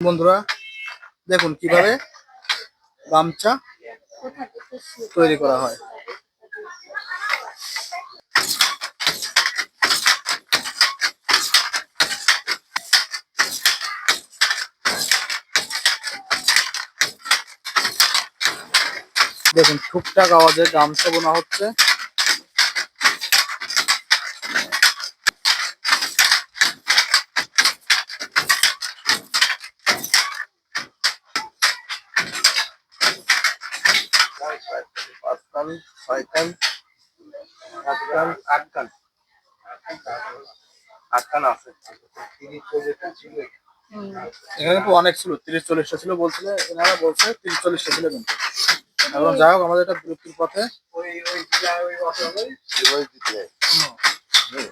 বন্ধুরা দেখুন কীভাবে গামছা তৈরি করা হয়। দেখুন টুকটাক আওয়াজে গামছা বোনা হচ্ছে। পাঁচ কান ছয় কান সাত আট কান আট কান আছে এখানে তো অনেক ছিল তিরিশ চল্লিশটা ছিল বলছিল এনারা বলছে তিরিশ চল্লিশটা ছিল কিন্তু এখন যাই হোক আমাদের এটা বিরক্তির পথে বিভিন্ন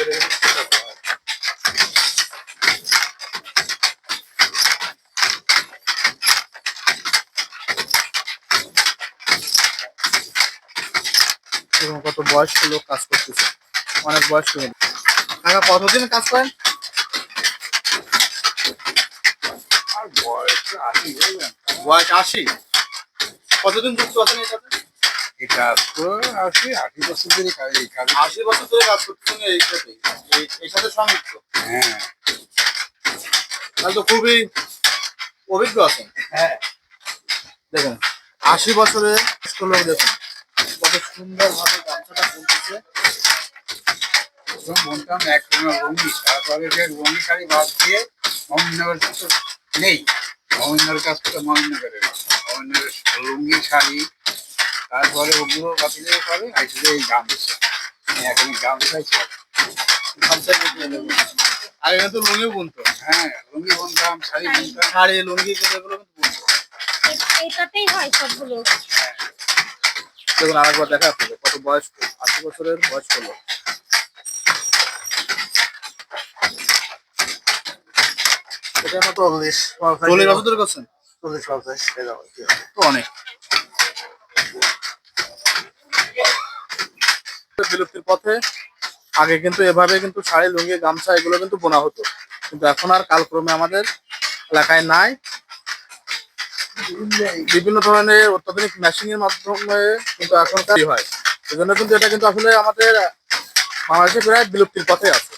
এবং কত বয়স্ক লোক কাজ করতেছে। অনেক বয়স্ক লোক। কাকা কতদিন কাজ করেন? বয়স আশি কতদিন যুক্ত আছেন এই এটা তো আশি আশি বছর ধরে কাজ এই কাজ আশি বছর ধরে কাজ করতেছেন এই সাথে এই- সাথে সংযুক্ত? হ্যাঁ। তাহলে তো খুবই অভিজ্ঞ আছেন। হ্যাঁ। দেখুন আশি লোক দেখুন কত সুন্দর ভাবে গামছাটা প্রথম বলতাম এক রঙের রঙি তারপরে যে রঙি শাড়ি বাদ দিয়ে মমিনগর তো নেই। মমিনগর কাছ থেকে মমিনগরের মমিনগরের লুঙ্গি শাড়ি তারপরে ওগুলো বাতিলে পরে আসলে এই গামছা। এখন গামছাই গামছা দেখুন আগে কিন্তু লুঙ্গিও বুনতো হ্যাঁ লুঙ্গি বুনতাম শাড়ি বুনতাম। শাড়ি লুঙ্গি এগুলো কিন্তু বুনতো এটাতেই হয় সবগুলো। দেখুন আরেকবার দেখা আপনাদের কত বয়স্ক। আশি বছরের বয়স্ক লোক। এটা আমার চল্লিশ চল্লিশ বছর করছেন। চল্লিশ পঞ্চাশ তো অনেক। বিলুপ্তির পথে, আগে কিন্তু এভাবে কিন্তু শাড়ি, লুঙ্গি, গামছা এগুলো কিন্তু বোনা হতো। কিন্তু এখন আর কালক্রমে আমাদের এলাকায় নাই। বিভিন্ন ধরনের অত্যাধুনিক মেশিং এর মাধ্যমে কিন্তু এখন হয়। সেজন্য কিন্তু এটা কিন্তু আসলে আমাদের বাংলাদেশে প্রায় বিলুপ্তির পথে আছে।